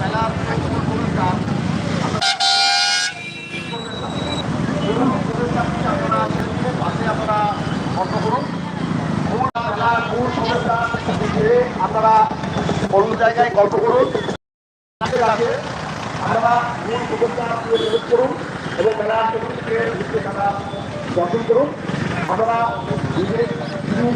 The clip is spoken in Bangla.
মেলার ভূমিকার আপনারা করুন মূল মূল সমস্যা দেখে আপনারা অন্য জায়গায় গল্প করুন আপনারা মূল সমস্যা করুন এবং মেলার চতুর্দিকে আপনারা দর্শন করুন আপনারা